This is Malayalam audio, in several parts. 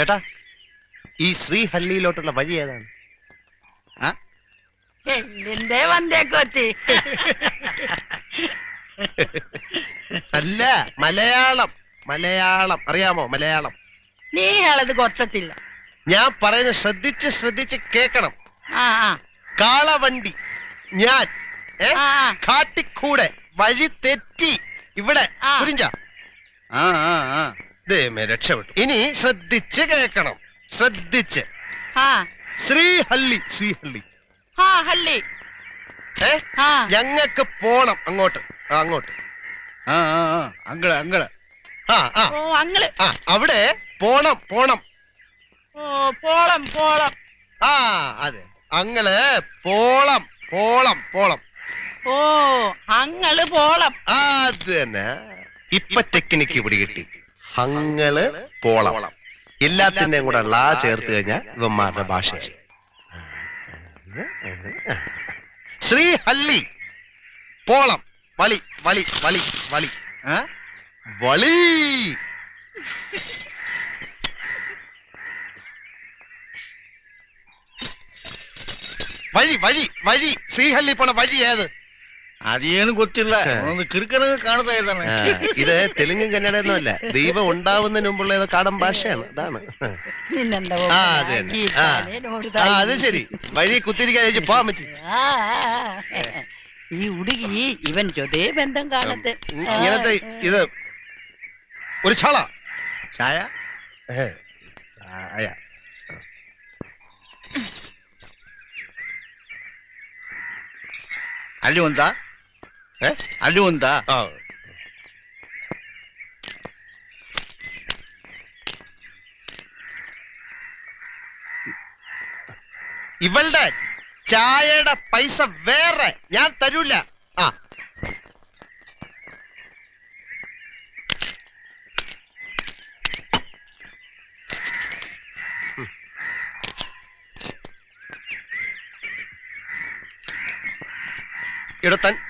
ചേട്ടാ ഈ ശ്രീഹള്ളിയിലോട്ടുള്ള വഴി ഏതാണ്? വന്തേക്കൊത്തി അല്ല മലയാളം മലയാളം. അറിയാമോ മലയാളം? നീ അളത് കൊത്തത്തില്ല. ഞാൻ പറയുന്നത് ശ്രദ്ധിച്ച് ശ്രദ്ധിച്ച് കേക്കണം കാളവണ്ടി ഞാൻ. കാട്ടിക്കൂടെ വഴി തെറ്റി ഇവിടെ. പുരിഞ്ച ആ ആ ആ. ദൈവമേ രക്ഷപ്പെട്ടു. ഇനി ശ്രദ്ധിച്ച് കേൾക്കണം. ശ്രദ്ധിച്ച്. ആ. ശ്രീഹള്ളി ശ്രീഹള്ളി. ആ ഹള്ളി. ഏ? ആ. ഞങ്ങക്ക് പോണം അങ്ങോട്ട്. ആ, അങ്ങോട്ട്. ആ ആ ആ അങ്ങൾ അങ്ങൾ ആ ആ. ഓ അങ്ങൾ ആ അവിടെ പോണം പോണം. ഓ പോളം പോളം. ആ അതെ. അങ്ങൾ പോളം പോളം പോളം. ഓ അങ്ങൾ പോളം. അത് തന്നെ. ഇപ്പൊ ടെക്നിക്ക് പിടികിട്ടി അങ്ങൾ പോളം. എല്ലാത്തിന്റെയും കൂടെ ലാ ചേർത്ത് കഴിഞ്ഞാൽ ഇവന്മാരുടെ ഭാഷയായി. ഹല്ലി. പോളം. വളി വളി വളി ആ വളി വഴി വഴി വഴി ശ്രീഹല്ലി പോണ വഴി ഏത്? ಅದೇನು ಗೊತ್ತಿಲ್ಲ ಒಂದು ಕಿರಿಕನ ಕಾಣ್ತಾ ಇದ್ದಾನೆ ആ, ഇത് തെലുങ്കും കന്നഡയൊന്നും അല്ല ദൈവം ഉണ്ടാവുന്നതിന് മുമ്പുള്ള ഏതോ കാടൻ ഭാഷയാണ് അതാണ് നിന്നെന്താ ആ അത് തന്നെ ആ ആ, അത് ശരി വഴി കുത്തിരിക്കാൻ ചോദിച്ചു പോവാൻ പറ്റി ഈ ഉടുകി ഇവൻ ചൊതേ ബന്ധം കാണത്ത് ഇങ്ങനത്തെ ഇത് ഒരു ചള ಛಾಯ ഏ, ചായ. ಅಲ್ಲಿ ಒಂದ అల్లి ఉందా ഇവളുടെ ചായയുടെ പൈസ വേറെ. ഞാൻ തരൂല. ആ. ഇടത്തൻ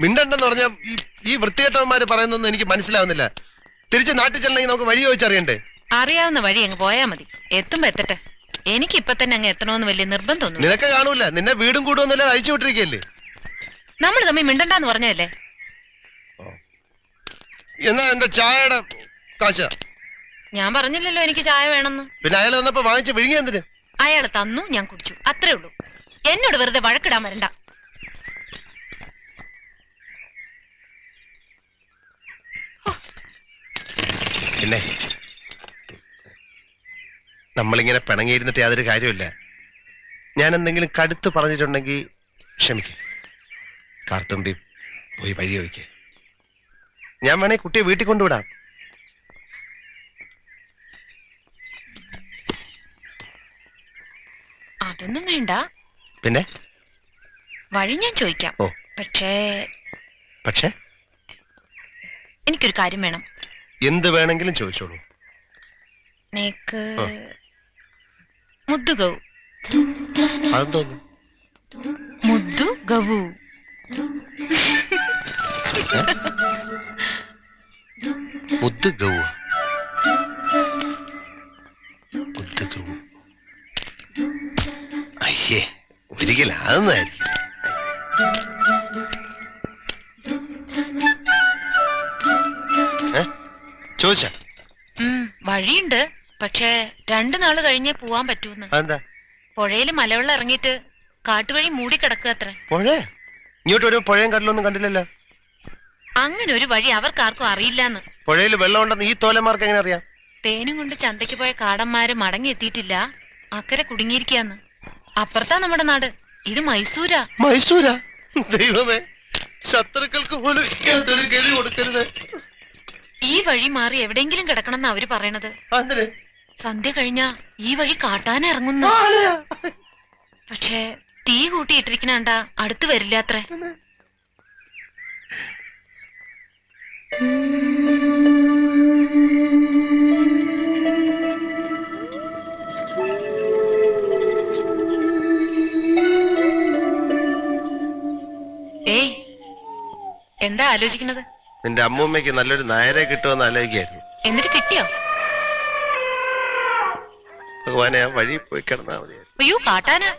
മിണ്ടണ്ടെന്ന് പറഞ്ഞ ഈ ഈ വൃത്തികെട്ടവന്മാര് പറയുന്നൊന്നും എനിക്ക് മനസ്സിലാവുന്നില്ല. തിരിച്ച് നാട്ടിൽ ചെല്ലണമെങ്കിൽ നമുക്ക് വഴി ചോദിച്ചറിയണ്ടേ അറിയാവുന്ന വഴി അങ്ങ് പോയാ മതി. എത്തുമ്പോ എത്തട്ടെ. എനിക്ക് ഇപ്പൊ തന്നെ അങ്ങ് എത്തണമെന്ന് വലിയ നിർബന്ധമൊന്നും നിനക്ക് കാണൂല. നിന്നെ വീടും കൂടുമൊന്നുമില്ല അയച്ചു വിട്ടിരിക്കല്ലേ നമ്മൾ തമ്മിൽ മിണ്ടണ്ടെന്ന് പറഞ്ഞതല്ലേ? എന്നാ എന്റെ ചായയുടെ കാശ? ഞാൻ പറഞ്ഞില്ലല്ലോ എനിക്ക് ചായ വേണമെന്ന്. പിന്നെ അയാൾ വന്നപ്പോ വാങ്ങിച്ച് വിഴുങ്ങി എന്തിന്? അയാൾ തന്നു ഞാൻ കുടിച്ചു. അത്രേ ഉള്ളൂ. എന്നോട് വെറുതെ വഴക്കിടാൻ വരണ്ട. പിന്നെ നമ്മളിങ്ങനെ പിണങ്ങിയിരുന്നിട്ട് യാതൊരു കാര്യമില്ല ഞാൻ എന്തെങ്കിലും കടുത്ത് പറഞ്ഞിട്ടുണ്ടെങ്കിൽ ക്ഷമിക്ക. കാർത്തുമ്പി പോയി വഴി ചോദിക്ക. ഞാൻ വേണേ കുട്ടിയെ വീട്ടിൽ കൊണ്ടുവിടാം. അതൊന്നും വേണ്ട. പിന്നെ? വഴി ഞാൻ ചോദിക്കാം. പക്ഷേ പക്ഷേ പക്ഷെ? എനിക്കൊരു കാര്യം വേണം. എന്ത് വേണമെങ്കിലും ചോദിച്ചോളൂ. നേക്ക് ആ. മുദ്ദു ഗൗ. അതെന്തോന്നു മുദ്ദു ഗവു. മുദ്ദ് ഗൗ. മുദ്ദ് ഗൗ. അയ്യേ ഒരിക്കലും അതൊന്നായിരിക്കും ചോദിച്ചാ? വഴിയുണ്ട്. പക്ഷേ രണ്ടു നാൾ കഴിഞ്ഞേ പോവാൻ പറ്റൂന്ന്. എന്താ പുഴയിൽ മലവെള്ളം ഇറങ്ങിയിട്ട് കാട്ടുവഴി മൂടി കിടക്കുക അത്ര. പുഴ? ഇങ്ങോട്ട് ഒരു പുഴയും കടലൊന്നും കണ്ടില്ലല്ലോ. അങ്ങനെ ഒരു വഴി അവർക്കാർക്കും അറിയില്ലാന്ന്. പുഴയിൽ വെള്ളം ഉണ്ടെന്ന് ഈ തോലമാർക്ക് എങ്ങനെ അറിയാം? തേനും കൊണ്ട് ചന്തയ്ക്ക് പോയ കാടന്മാര് മടങ്ങി എത്തിയിട്ടില്ല. അക്കരെ കുടുങ്ങിയിരിക്കാന്ന് അപ്പുറത്താ നമ്മുടെ നാട്. ഇത് മൈസൂരാ. മൈസൂരാ? ദൈവമേ ശത്രുക്കൾക്ക് പോലും കൊടുക്കരുത്. ഈ വഴി മാറി എവിടെയെങ്കിലും എന്നാ അവർ പറയണത്. സന്ധ്യ കഴിഞ്ഞ ഈ വഴി കാട്ടാൻ ഇറങ്ങുന്നു. പക്ഷേ തീ കൂട്ടിയിട്ടിരിക്കണണ്ട അടുത്ത് വരില്ല അത്രേ ഏയ് എന്താ ആലോചിക്കണത്? നിന്റെ അമ്മൂമ്മയ്ക്ക് നല്ലൊരു നായരെ കിട്ടുമെന്ന് ആലോചിക്കായിരുന്നു. എന്നിട്ട് കിട്ടിയോ? ഭഗവാനെ ആ വഴി പോയി കിടന്നാ മതി അയ്യോ കാട്ടാനാ.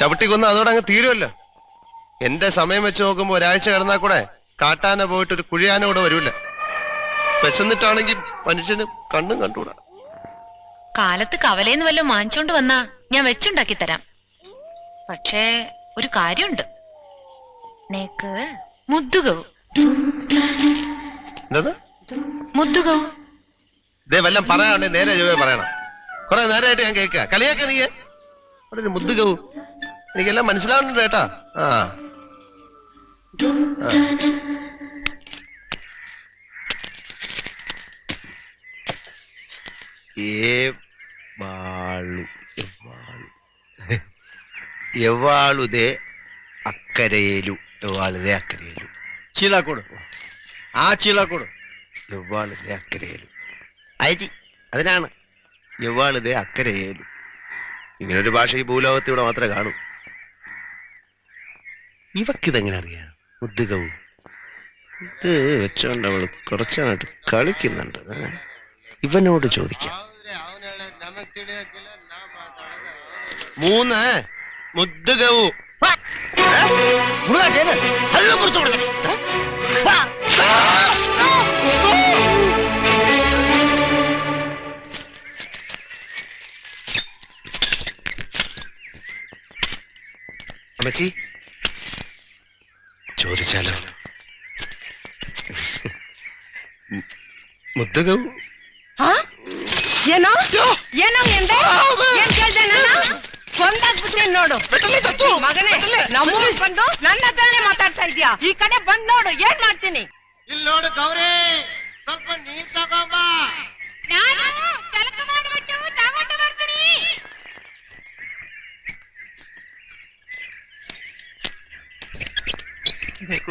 ചവിട്ടി കൊന്ന് അതോടെ അങ്ങ് തീരുമല്ലോ. എന്റെ സമയം വെച്ച് നോക്കുമ്പോ ഒരാഴ്ച കിടന്നാ കൂടെ കാട്ടാന പോയിട്ട് ഒരു കുഴിയാന കൂടെ വരൂല. വിശന്നിട്ടാണെങ്കിൽ മനുഷ്യന് കണ്ണും കണ്ടൂടാ കാലത്ത് കവലേന്ന് വല്ലതും വാങ്ങിച്ചോണ്ട് വന്നാ ഞാൻ വെച്ചുണ്ടാക്കി തരാം. പക്ഷേ ഒരു കാര്യമുണ്ട്. നേക്ക് മുദ്ദുകവും ദേ വല്ലം പറയാണ്ടേ നേരെ ചൊവ്വേ പറയണം. കുറെ നേരമായിട്ട് ഞാൻ കേൾക്കുക കളിയാക്ക നീ അവിടെ ഒരു മുദ്ദുകവും എനിക്കെല്ലാം മനസ്സിലാവുന്നുണ്ട് കേട്ടാ. ആ. ആ. ഏ വാളു എവാളു എവാളുതേ അക്കരയേലു. എവാളുതേ അക്കരയേലു. ಚೀಲ ಕೊಡು ಆ ಚೀಲ ಕೊಡು യവ്വാളിതേ അക്കരയേലു അരി അതിനാണ് യവ്വാളിതേ അക്കരയേലു ഇങ്ങനൊരു ഭാഷ ഈ ഭൂലോകത്ത് ഇവിടെ മാത്രമേ കാണൂ ഇവക്കിതെങ്ങനെ അറിയാം ഉദ്യോഗവും ഇത് വെച്ചോണ്ട് അവള് കുറച്ചായിട്ട് കളിക്കുന്നുണ്ട് ഏ? ഇവനോട് ചോദിക്കാം മൂന്ന് മുദ്ദുകവും അമ്മച്ചി ചോദിച്ചാലോ മു- ಮುದ್ದುಗವು ಹಾ ಏನೋ ಏನೋ ಎಂದೆ ನೋಡು. ಮಗನೇ ನಮ್ಮೂರಿಗೆ ಬಂದು ನನ್ನ ಹತ್ರನೇ ಮಾತಾಡ್ತಾ ಇದ್ಯಾ ಈ ಕಡೆ ಬಂದ್ ನೋಡು ಏನ್ ಮಾಡ್ತೀನಿ? ಇಲ್ಲಿ ನೋಡು ಗೌರಿ ಸ್ವಲ್ಪ ನೀರ್ ತಗೊಂಬ.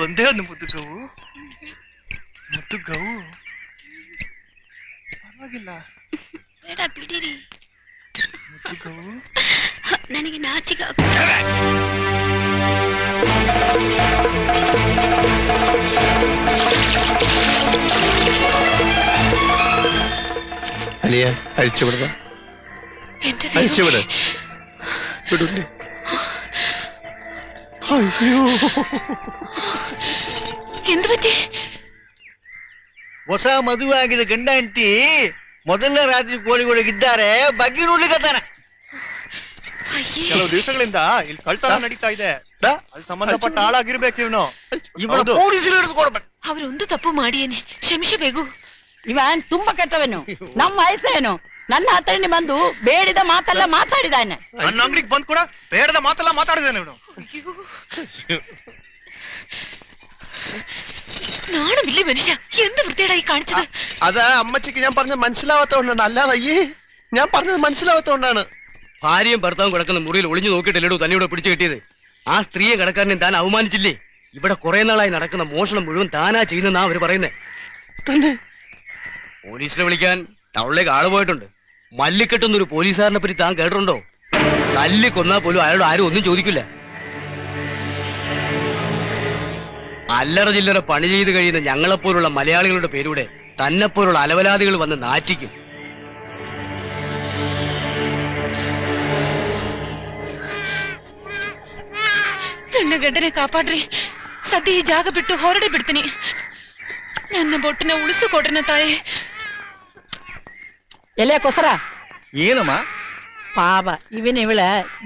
ಒಂದೇ ಒಂದು ಮುದ್ದು ಗವು ಮುದ್ದು ಗವು ಪರವಾಗಿಲ್ಲ. ಬೇಡ ಬಿಡಿರಿ. ಮುದ್ದು ಗವು ನನಗೆ ನಾಚಿಕೆ അലിയ അഴിച്ചുവിടുക എന്റെ ദൈവമേ. അഴിച്ചുവിട് വിടൂല്ലേ അയ്യോ എന്ത് പറ്റി ಹೊಸ ಮದುವೆ ಆಗಿದೆ ಗಂಡ ಹೆಂಡತಿ ಮೊದಲನೇ ರಾತ್ರಿ ಕೋಳಿಗಳಿಗಿದ್ದಾರೆ ಬಗ್ಗೆ ನೋಡ್ಲಿಕ್ಕತ್ತಾನೆ ಅಯ್ಯೇ ಕೆಲವು ದಿವಸಗಳಿಂದ ಇಲ್ಲಿ ಕಳ್ತನ ನಡೀತಾ ಇದೆ ഡാ, ಅಲ್ಲಿ ಸಂಬಂಧಪಟ್ಟ ಆಳಾಗಿರ್ಬೇಕು ಇವನು ಇವನ ಹೌದು. ಪೊಲೀಸರು ಹಿಡಿದುಕೊಡ್ಬೇಕು ಅವರೊಂದು ತಪ್ಪು ಮಾಡಿಯೇನೆ ಕ್ಷಮಿಸಬೇಕು ಇವನ್ ತುಂಬಾ ಕೆಟ್ಟವನು ನಮ್ಮ ವಯಸ್ಸೇನು ನನ್ನ ಹತ್ರನೇ ಬಂದು ಬೇಡಿದ ಮಾತೆಲ್ಲ ಮಾತಾಡಿದಾನೆ ನನ್ನ ಅಂಗಡಿಗೆ ಬಂದ್ ಕೂಡ ಬೇಡದ ಮಾತೆಲ್ಲ ಮಾತಾಡಿದೆ ಇವನು നാണമില്ലേ മനുഷ്യ എന്ത് വൃത്തിയേടായി കാണിച്ചത് അത് അമ്മച്ചിക്ക് ഞാൻ പറഞ്ഞത് മനസ്സിലാവാത്തോണ്ടാണ് അല്ലാതെ അയ്യേ ഞാൻ പറഞ്ഞത് മനസ്സിലാവാത്തോണ്ടാണ് ഭാര്യയും ഭർത്താവും കിടക്കുന്ന മുറിയിൽ ഒളിഞ്ഞു നോക്കിയിട്ടല്ലോ തന്നെ ഇവിടെ പിടിച്ചു കിട്ടിയത്? ആ സ്ത്രീയെ കിടക്കാരനെ താൻ അവമാനിച്ചില്ലേ? ഇവിടെ കുറെ നാളായി നടക്കുന്ന മോഷണം മുഴുവൻ താനാ ചെയ്യുന്നെന്നാ അവർ പറയുന്നേ. തന്നെ. പോലീസിനെ വിളിക്കാൻ ടൗണിലേക്ക് ആൾ പോയിട്ടുണ്ട്. മല്ലിക്കെട്ടുന്നൊരു പോലീസുകാരനെ പറ്റി താൻ കേട്ടിട്ടുണ്ടോ? തല്ലി കൊന്നാ പോലും അയാളോട് ആരും ഒന്നും ചോദിക്കില്ല. അല്ലറ ചില്ലറ പണി ചെയ്ത് കഴിയുന്ന ഞങ്ങളെപ്പോലുള്ള മലയാളികളുടെ പേരൂടെ തന്നെപ്പോലുള്ള അലവലാദികൾ വന്ന് നാറ്റിക്കും. ನನ್ನ ಗಂಡನೆ ಕಾಪಾಡ್ರಿ ಸದ್ಯ ಈ ಜಾಗ ಬಿಟ್ಟು ಹೊರಡೆ ಬಿಡ್ತೀನಿ ನನ್ನ ಬೊಟ್ಟಿನ ಉಳಿಸಿಕೊಡ್ರನ ತಾಯಿ ಎಲೆ ಕೊಸರ ಏನಮ್ಮ ಪಾಪ ಇವನ್ ಇವಳ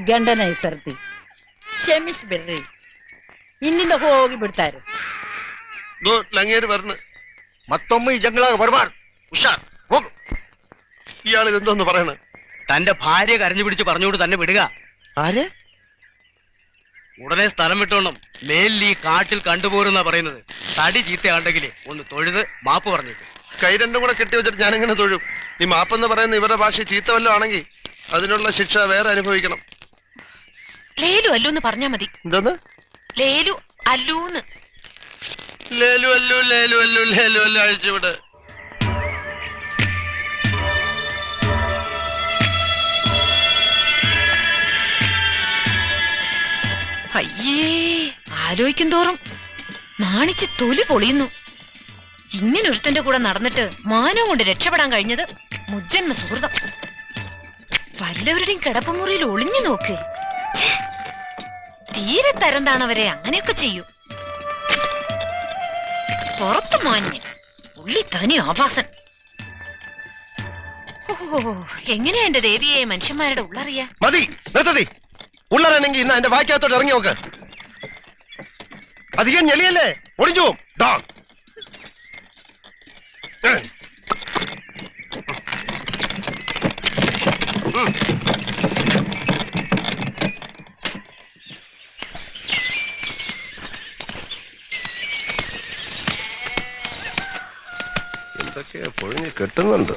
ಗಂಡನ ಹೆಸರ್ತಿ ಕ್ಷಮಿಸ್ಬಿಡ್ರಿ ಇಲ್ಲಿಂದ ಹೋಗಿ ಬಿಡ್ತಾರೆ ദോ, ലങ്ങേര് വരണ് ಮತ್ತೊಮ್ಮೆ ಈ ಜಂಗಳಾಗ ಬರಬಾರ್ದು ಹುಷಾರ್ ಹೋಗು ഇയാൾ ഇതെന്തോന്ന് പറയണ തന്റെ ഭാര്യ കരഞ്ഞു പിടിച്ച് പറഞ്ഞുകൊണ്ട് തന്നെ വിടുക ആരെ ഉടനെ സ്ഥലം വിട്ടോണം. മേലിൽ ഈ കാട്ടിൽ കണ്ടുപോരുന്ന പറയുന്നത്. തടി ചീത്തയാണ്ടെങ്കിൽ ഒന്ന് തൊഴുത് മാപ്പ് പറഞ്ഞേക്കും. കൈ രണ്ടും കൂടെ കെട്ടി വെച്ചിട്ട് ഞാൻ എങ്ങനെ തൊഴും? ഈ മാപ്പെന്ന് പറയുന്ന ഇവരുടെ ഭാഷ ചീത്ത വല്ലതും ആണെങ്കിൽ അതിനുള്ള ശിക്ഷ വേറെ അനുഭവിക്കണം. ലേലു അല്ലു എന്ന് പറഞ്ഞാ മതി. എന്താന്ന്? ലേലു അല്ലൂന്ന്. ലേലു അല്ലു ലേലു അല്ലു ലേലു അല്ലു അഴിച്ചുവിട്. അയ്യേ ആലോചിക്കും തോറും. നാണിച്ച് തൊലി പൊളിയുന്നു. ഇങ്ങനെ ഒരുത്തന്റെ കൂടെ നടന്നിട്ട് മാനവും കൊണ്ട് രക്ഷപ്പെടാൻ കഴിഞ്ഞത് മുജ്ജന്മ സുഹൃതം. വല്ലവരുടെയും കിടപ്പുമുറിയിൽ ഒളിഞ്ഞു നോക്ക്. തീരെ തരന്താണവരെ അങ്ങനെയൊക്കെ ചെയ്യൂ. പുറത്തു മാഞ്ഞ് ഉള്ളി തനി ആഭാസൻ. ഓ എങ്ങനെയാ എന്റെ ദേവിയെ മനുഷ്യന്മാരുടെ ഉള്ളറിയാ മതി നിർത്തതി ഉള്ളറാണെങ്കിൽ ഇന്ന് എന്റെ വായിക്കകത്തോട്ട് ഇറങ്ങി നോക്ക് അധികം ഞെളിയല്ലേ ഒളിഞ്ഞു. ഉം. എന്തൊക്കെയാ പൊഴിഞ്ഞ് കെട്ടുന്നുണ്ട്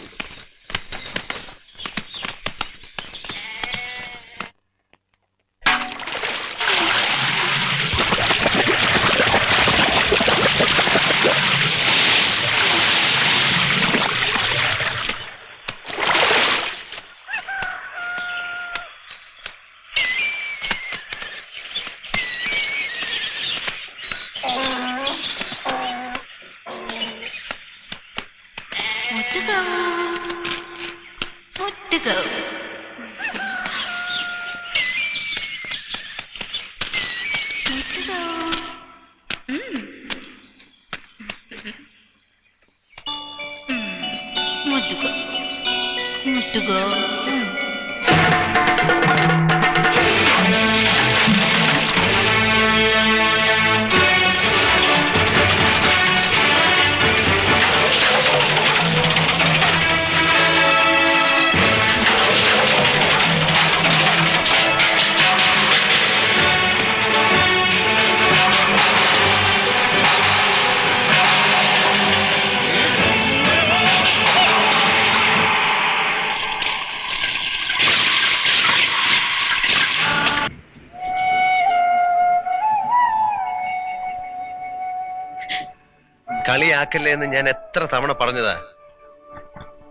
കളിയാക്കല്ലേ എന്ന് ഞാൻ എത്ര തവണ പറഞ്ഞതാ.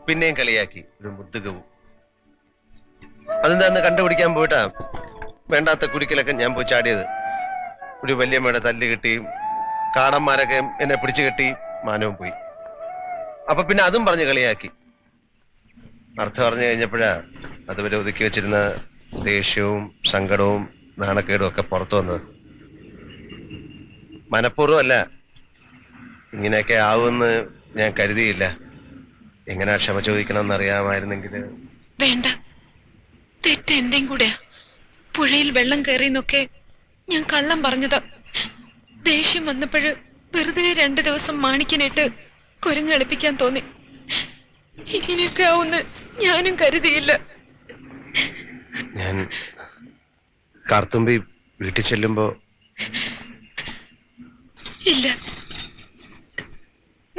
പിന്നെയും കളിയാക്കി ഒരു മുദ്ദുകവും. അതെന്താന്ന് കണ്ടുപിടിക്കാൻ പോയിട്ടാ? വേണ്ടാത്ത കുരുക്കിലൊക്കെ ഞാൻ പോയി ചാടിയത്. ഒരു വല്യമ്മയുടെ തല്ല് കിട്ടി കാടന്മാരൊക്കെ എന്നെ പിടിച്ചു കെട്ടി മാനവും പോയി. അപ്പൊ പിന്നെ അതും പറഞ്ഞ് കളിയാക്കി. അർത്ഥം പറഞ്ഞു കഴിഞ്ഞപ്പോഴാ അതുവരെ ഒതുക്കി വെച്ചിരുന്ന ദേഷ്യവും സങ്കടവും നാണക്കേടും ഒക്കെ പുറത്തു വന്നത്. മനഃപൂർവം അല്ല ഇങ്ങനെയൊക്കെ ആവുമെന്ന് ഞാൻ കരുതിയില്ല. എങ്ങനെ ക്ഷമ ചോദിക്കണമെന്ന് അറിയാമായിരുന്നെങ്കിൽ വേണ്ട. തെറ്റ് എന്റെയും കൂടെയാ. പുഴയിൽ വെള്ളം കയറിന്നൊക്കെ ഞാൻ കള്ളം പറഞ്ഞതാ. ദേഷ്യം വന്നപ്പോഴ് വെറുതെ രണ്ടു ദിവസം മാണിക്കനിട്ട് കുരങ്ങളിപ്പിക്കാൻ തോന്നി. ഇങ്ങനെയൊക്കെ ആവുമെന്ന് ഞാനും കരുതിയില്ല. ഞാൻ കാർത്തുമ്പി വീട്ടിൽ ചെല്ലുമ്പോ ഇല്ല.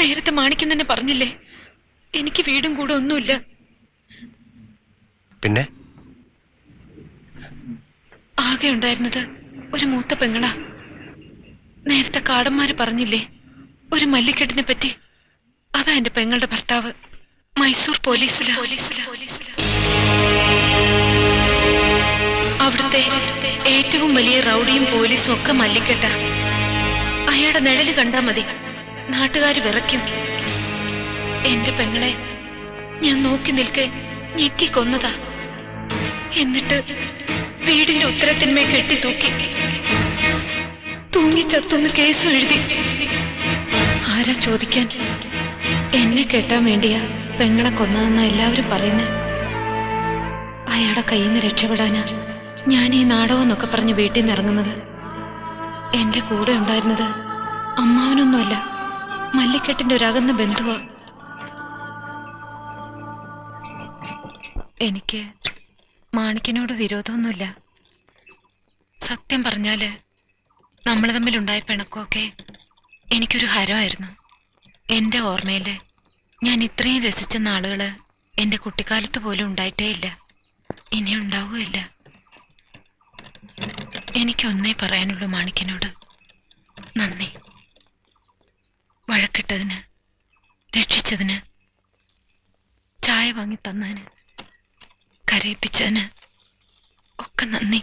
നേരത്തെ മാണിക്കം തന്നെ പറഞ്ഞില്ലേ? എനിക്ക് വീടും കൂടെ ഒന്നുമില്ല. പിന്നെ? ആകെ ഉണ്ടായിരുന്നത് ഒരു മൂത്ത പെങ്ങളാ. നേരത്തെ കാടന്മാര് പറഞ്ഞില്ലേ ഒരു മല്ലിക്കെട്ടിനെ പറ്റി? അതാ എന്റെ പെങ്ങളുടെ ഭർത്താവ് മൈസൂർ പോലീസിൽ പോലീസിലാ പോലീസിലാ. അവിടുത്തെ ഏറ്റവും വലിയ റൗഡിയും പോലീസും ഒക്കെ മല്ലിക്കെട്ട. അയാളുടെ നിഴൽ കണ്ടാ മതി. നാട്ടുകാര് വിറയ്ക്കും. എന്റെ പെങ്ങളെ ഞാൻ നോക്കി നിൽക്കെ ഞെക്കിക്കൊന്നതാ എന്നിട്ട് വീടിന്റെ ഉത്തരത്തിന്മേ കെട്ടി തൂക്കി. തൂങ്ങി ചത്തുന്ന് കേസ് എഴുതി. ആരാ ചോദിക്കാൻ? എന്നെ കേട്ടാൻ വേണ്ടിയാ പെങ്ങളെ കൊന്നതെന്ന എല്ലാവരും പറയുന്നത് അയാളുടെ കയ്യിൽ നിന്ന് രക്ഷപ്പെടാനാ ഞാൻ ഈ നാടകം എന്നൊക്കെ പറഞ്ഞ് വീട്ടിൽ നിന്ന് ഇറങ്ങുന്നത്. എന്റെ കൂടെ ഉണ്ടായിരുന്നത് അമ്മാവനൊന്നുമല്ല. മല്ലിക്കെട്ടിന്റെ ഒരു അകന്ന ബന്ധുവാ. എനിക്ക് മാണിക്കിനോട് വിരോധമൊന്നുമില്ല. സത്യം പറഞ്ഞാൽ നമ്മൾ തമ്മിലുണ്ടായ പിണക്കമൊക്കെ എനിക്കൊരു ഹരമായിരുന്നു. എന്റെ ഓർമ്മയിൽ ഞാൻ ഇത്രയും രസിച്ച നാളുകൾ എന്റെ കുട്ടിക്കാലത്ത് പോലും ഉണ്ടായിട്ടേ ഇല്ല. ഇനി ഉണ്ടാവുകയില്ല. എനിക്കൊന്നേ പറയാനുള്ളൂ മാണിക്കനോട്. നന്ദി. വഴക്കിട്ടതിന് രക്ഷിച്ചതിന് ചായ വാങ്ങി തന്നതിന് കരയിപ്പിച്ചതിന് ഒക്കെ നന്ദി.